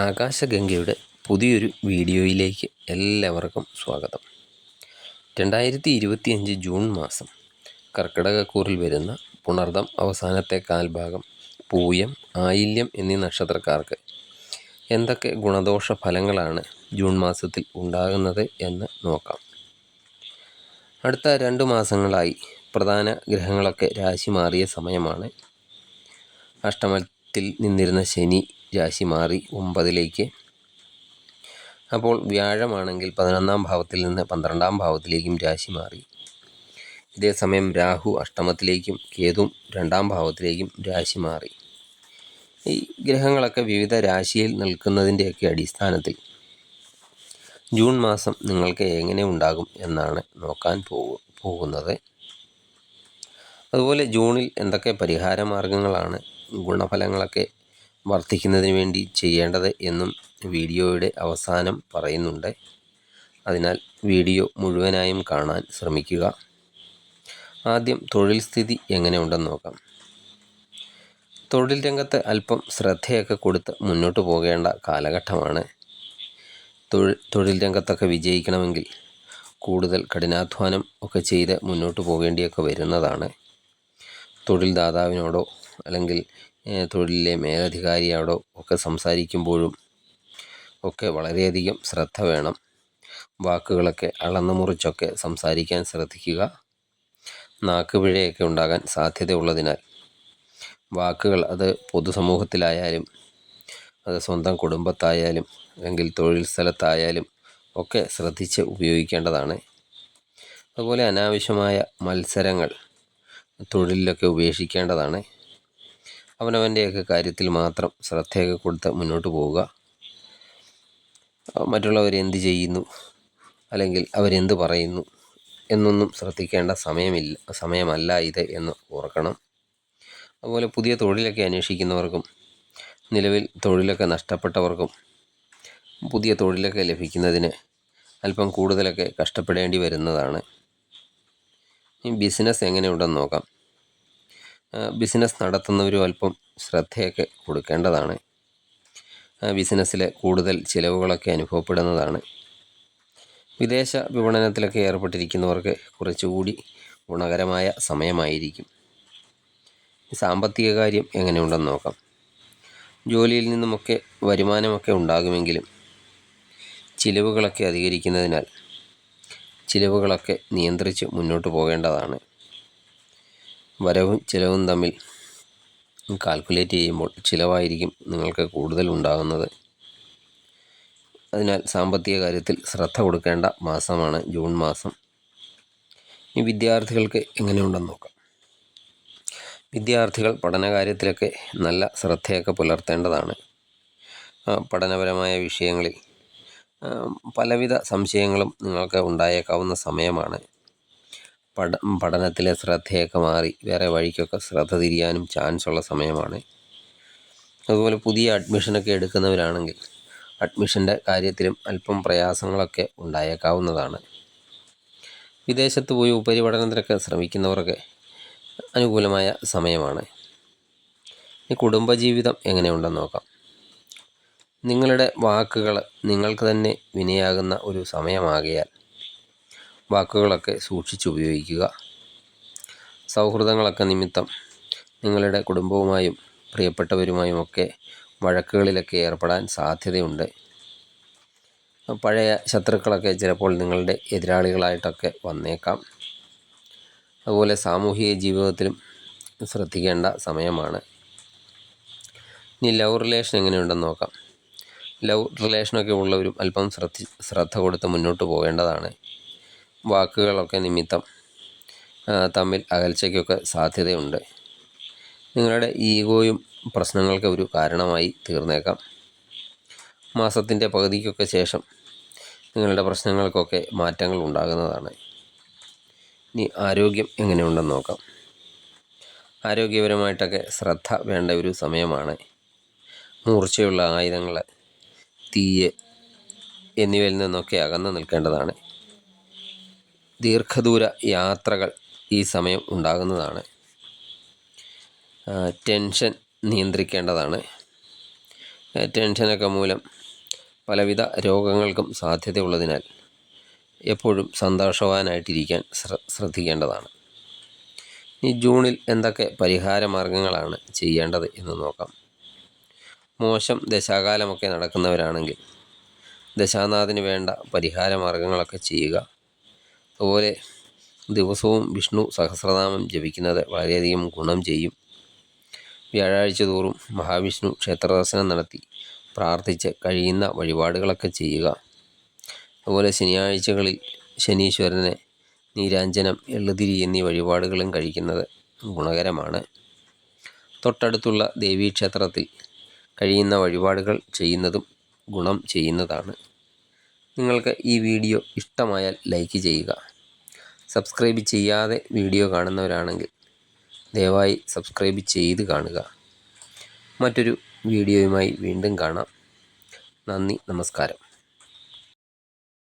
ആകാശഗംഗയുടെ പുതിയൊരു വീഡിയോയിലേക്ക് എല്ലാവർക്കും സ്വാഗതം. രണ്ടായിരത്തി ഇരുപത്തിയഞ്ച് ജൂൺ മാസം കർക്കിടകക്കൂറിൽ വരുന്ന പുണർദം അവസാനത്തെ കാൽഭാഗം പൂയം ആയില്യം എന്നീ നക്ഷത്രക്കാർക്ക് എന്തൊക്കെ ഗുണദോഷ ഫലങ്ങളാണ് ജൂൺ മാസത്തിൽ ഉണ്ടാകുന്നത് എന്ന് നോക്കാം. അടുത്ത രണ്ട് മാസങ്ങളായി പ്രധാന ഗ്രഹങ്ങളൊക്കെ രാശി മാറിയ സമയമാണ്. അഷ്ടമത്തിൽ നിന്നിരുന്ന ശനി രാശി മാറി ഒമ്പതിലേക്ക്. അപ്പോൾ വ്യാഴമാണെങ്കിൽ പതിനൊന്നാം ഭാവത്തിൽ നിന്ന് പന്ത്രണ്ടാം ഭാവത്തിലേക്കും രാശി മാറി. ഇതേസമയം രാഹു അഷ്ടമത്തിലേക്കും കേതും രണ്ടാം ഭാവത്തിലേക്കും രാശി മാറി. ഈ ഗ്രഹങ്ങളൊക്കെ വിവിധ രാശിയിൽ നിൽക്കുന്നതിന്റെയൊക്കെ അടിസ്ഥാനത്തിൽ ജൂൺ മാസം നിങ്ങൾക്ക് എങ്ങനെ ഉണ്ടാകും എന്നാണ് നോക്കാൻ പോകു പോകുന്നത്. അതുപോലെ ജൂണിൽ എന്തൊക്കെ പരിഹാര മാർഗങ്ങളാണ് ഗുണഫലങ്ങളൊക്കെ വർദ്ധിക്കുന്നതിന് വേണ്ടി ചെയ്യേണ്ടത് എന്നും വീഡിയോയുടെ അവസാനം പറയുന്നുണ്ട്. അതിനാൽ വീഡിയോ മുഴുവനായും കാണാൻ ശ്രമിക്കുക. ആദ്യം തൊഴിൽ സ്ഥിതി എങ്ങനെയുണ്ടെന്ന് നോക്കാം. തൊഴിൽ രംഗത്ത് അല്പം ശ്രദ്ധയൊക്കെ കൊടുത്ത് മുന്നോട്ട് പോകേണ്ട കാലഘട്ടമാണ്. തൊഴിൽ തൊഴിൽ രംഗത്തൊക്കെ വിജയിക്കണമെങ്കിൽ കൂടുതൽ കഠിനാധ്വാനം ഒക്കെ ചെയ്ത് മുന്നോട്ട് പോകേണ്ടിയൊക്കെ വരുന്നതാണ്. തൊഴിൽ ദാതാവിനോടോ അല്ലെങ്കിൽ തൊഴിലിലെ മേലധികാരിയോടോ ഒക്കെ സംസാരിക്കുമ്പോഴും ഒക്കെ വളരെയധികം ശ്രദ്ധ വേണം. വാക്കുകളൊക്കെ അളന്നു മുറിച്ചൊക്കെ സംസാരിക്കാൻ ശ്രദ്ധിക്കുക. നാക്കുപിഴയൊക്കെ ഉണ്ടാകാൻ സാധ്യതയുള്ളതിനാൽ വാക്കുകൾ അത് പൊതുസമൂഹത്തിലായാലും അത് സ്വന്തം കുടുംബത്തായാലും അല്ലെങ്കിൽ തൊഴിൽ സ്ഥലത്തായാലും ഒക്കെ ശ്രദ്ധിച്ച് ഉപയോഗിക്കേണ്ടതാണ്. അതുപോലെ അനാവശ്യമായ മത്സരങ്ങൾ തൊഴിലിലൊക്കെ ഉപേക്ഷിക്കേണ്ടതാണ്. അവനവന്റെയൊക്കെ കാര്യത്തിൽ മാത്രം ശ്രദ്ധയൊക്കെ കൊടുത്ത് മുന്നോട്ട് പോവുക. മറ്റുള്ളവർ എന്ത് ചെയ്യുന്നു? അല്ലെങ്കിൽ അവരെന്ത് പറയുന്നു? എന്നൊന്നും ശ്രദ്ധിക്കേണ്ട സമയമില്ല സമയമല്ല ഇത് എന്ന് ഓർക്കണം. അതുപോലെ പുതിയ തൊഴിലൊക്കെ അന്വേഷിക്കുന്നവർക്കും നിലവിൽ തൊഴിലൊക്കെ നഷ്ടപ്പെട്ടവർക്കും പുതിയ തൊഴിലൊക്കെ ലഭിക്കുന്നതിന് അല്പം കൂടുതലൊക്കെ കഷ്ടപ്പെടേണ്ടി വരുന്നതാണ്. ഈ ബിസിനസ് എങ്ങനെയുണ്ടെന്ന് നോക്കാം. ബിസിനസ് നടത്തുന്നവരും അല്പം ശ്രദ്ധയൊക്കെ കൊടുക്കേണ്ടതാണ്. ബിസിനസ്സിലെ കൂടുതൽ ചിലവുകളൊക്കെ അനുഭവപ്പെടുന്നതാണ്. വിദേശ വിപണനത്തിലൊക്കെ ഏർപ്പെട്ടിരിക്കുന്നവർക്ക് കുറച്ചുകൂടി ഗുണകരമായ സമയമായിരിക്കും. സാമ്പത്തിക കാര്യം എങ്ങനെയുണ്ടെന്ന് നോക്കാം. ജോലിയിൽ നിന്നുമൊക്കെ വരുമാനമൊക്കെ ഉണ്ടാകുമെങ്കിലും ചിലവുകളൊക്കെ അധികരിക്കുന്നതിനാൽ ചിലവുകളൊക്കെ നിയന്ത്രിച്ച് മുന്നോട്ട് പോകേണ്ടതാണ്. വരവും ചിലവും തമ്മിൽ കാൽക്കുലേറ്റ് ചെയ്യുമ്പോൾ ചിലവായിരിക്കും നിങ്ങൾക്ക് കൂടുതൽ ഉണ്ടാകുന്നത്. അതിനാൽ സാമ്പത്തിക കാര്യത്തിൽ ശ്രദ്ധ കൊടുക്കേണ്ട മാസമാണ് ജൂൺ മാസം. ഈ വിദ്യാർത്ഥികൾക്ക് എങ്ങനെയുണ്ടെന്ന് നോക്കാം. വിദ്യാർത്ഥികൾ പഠനകാര്യത്തിലൊക്കെ നല്ല ശ്രദ്ധയൊക്കെ പുലർത്തേണ്ടതാണ്. പഠനപരമായ വിഷയങ്ങളിൽ പലവിധ സംശയങ്ങളും നിങ്ങൾക്ക് ഉണ്ടായേക്കാവുന്ന സമയമാണ്. പഠ പഠനത്തിലെ ശ്രദ്ധയൊക്കെ മാറി. വേറെ വഴിക്കൊക്കെ ശ്രദ്ധ തിരിയാനും ചാൻസ് ഉള്ള സമയമാണ്. അതുപോലെ പുതിയ അഡ്മിഷനൊക്കെ എടുക്കുന്നവരാണെങ്കിൽ അഡ്മിഷന്റെ കാര്യത്തിലും അല്പം പ്രയാസങ്ങളൊക്കെ ഉണ്ടായേക്കാവുന്നതാണ്. വിദേശത്ത് പോയി ഉപരിപഠനത്തിനൊക്കെ ശ്രമിക്കുന്നവർക്ക് അനുകൂലമായ സമയമാണ്. ഈ കുടുംബജീവിതം എങ്ങനെയുണ്ടെന്ന് നോക്കാം. നിങ്ങളുടെ വാക്കുകൾ നിങ്ങൾക്ക് തന്നെ വിനയാകുന്ന ഒരു സമയമാകിയാൽ വാക്കുകളൊക്കെ സൂക്ഷിച്ചുപയോഗിക്കുക സൗഹൃദങ്ങളൊക്കെ നിമിത്തം നിങ്ങളുടെ കുടുംബവുമായും പ്രിയപ്പെട്ടവരുമായും ഒക്കെ വഴക്കുകളിലൊക്കെ ഏർപ്പെടാൻ സാധ്യതയുണ്ട്. പഴയ ശത്രുക്കളൊക്കെ ചിലപ്പോൾ നിങ്ങളുടെ എതിരാളികളായിട്ടൊക്കെ വന്നേക്കാം. അതുപോലെ സാമൂഹിക ജീവിതത്തിലും ശ്രദ്ധിക്കേണ്ട സമയമാണ്. ഇനി ലവ് റിലേഷൻ എങ്ങനെയുണ്ടെന്ന് നോക്കാം. ലവ് റിലേഷനൊക്കെ ഉള്ളവരും അല്പം ശ്രദ്ധ കൊടുത്ത് മുന്നോട്ട് പോകേണ്ടതാണ്. വാക്കുകളൊക്കെ നിമിത്തം തമ്മിൽ അകൽച്ചയ്ക്കൊക്കെ സാധ്യതയുണ്ട്. നിങ്ങളുടെ ഈഗോയും പ്രശ്നങ്ങൾക്ക് ഒരു കാരണമായി തീർന്നേക്കാം. മാസത്തിന്റെ പകുതിക്കൊക്കെ ശേഷം നിങ്ങളുടെ പ്രശ്നങ്ങൾക്കൊക്കെ മാറ്റങ്ങൾ ഉണ്ടാകുന്നതാണ്. ഇനി ആരോഗ്യം എങ്ങനെയുണ്ടെന്ന് നോക്കാം. ആരോഗ്യപരമായിട്ടൊക്കെ ശ്രദ്ധ വേണ്ട ഒരു സമയമാണ്. മൂർച്ചയുള്ള ആയുധങ്ങൾ തീയ് എന്നിവയിൽ നിന്നൊക്കെ അകന്നു നിൽക്കേണ്ടതാണ്. ദീർഘദൂര യാത്രകൾ ഈ സമയം ഉണ്ടാകുന്നതാണ്. ടെൻഷൻ നിയന്ത്രിക്കേണ്ടതാണ്. ടെൻഷനൊക്കെ മൂലം പലവിധ രോഗങ്ങൾക്കും സാധ്യതയുള്ളതിനാൽ എപ്പോഴും സന്തോഷവാനായിട്ടിരിക്കാൻ ശ്ര ശ്രദ്ധിക്കേണ്ടതാണ്. ഈ ജൂണിൽ എന്തൊക്കെ പരിഹാര മാർഗങ്ങളാണ് ചെയ്യേണ്ടത് എന്ന് നോക്കാം. മോശം ദശാകാലമൊക്കെ നടക്കുന്നവരാണെങ്കിൽ ദശാനാഥിന് വേണ്ട പരിഹാര മാർഗങ്ങളൊക്കെ ചെയ്യുക. അതുപോലെ ദിവസവും വിഷ്ണു സഹസ്രനാമം ജപിക്കുന്നത് വളരെയധികം ഗുണം ചെയ്യും. വ്യാഴാഴ്ച തോറും മഹാവിഷ്ണു ക്ഷേത്രദർശനം നടത്തി പ്രാർത്ഥിച്ച് കഴിയുന്ന വഴിപാടുകളൊക്കെ ചെയ്യുക. അതുപോലെ ശനിയാഴ്ചകളിൽ ശനീശ്വരനെ നീരാഞ്ജനം എള്ളുതിരി എന്നീ വഴിപാടുകളും കഴിക്കുന്നത് ഗുണകരമാണ്. തൊട്ടടുത്തുള്ള ദേവീക്ഷേത്രത്തിൽ കഴിയുന്ന വഴിപാടുകൾ ചെയ്യുന്നതും ഗുണം ചെയ്യുന്നതാണ്. നിങ്ങൾക്ക് ഈ വീഡിയോ ഇഷ്ടമായാൽ ലൈക്ക് ചെയ്യുക. സബ്സ്ക്രൈബ് ചെയ്യാതെ വീഡിയോ കാണുന്നവരാണെങ്കിൽ ദയവായി സബ്സ്ക്രൈബ് ചെയ്ത് കാണുക. മറ്റൊരു വീഡിയോയുമായി വീണ്ടും കാണാം. നന്ദി നമസ്കാരം.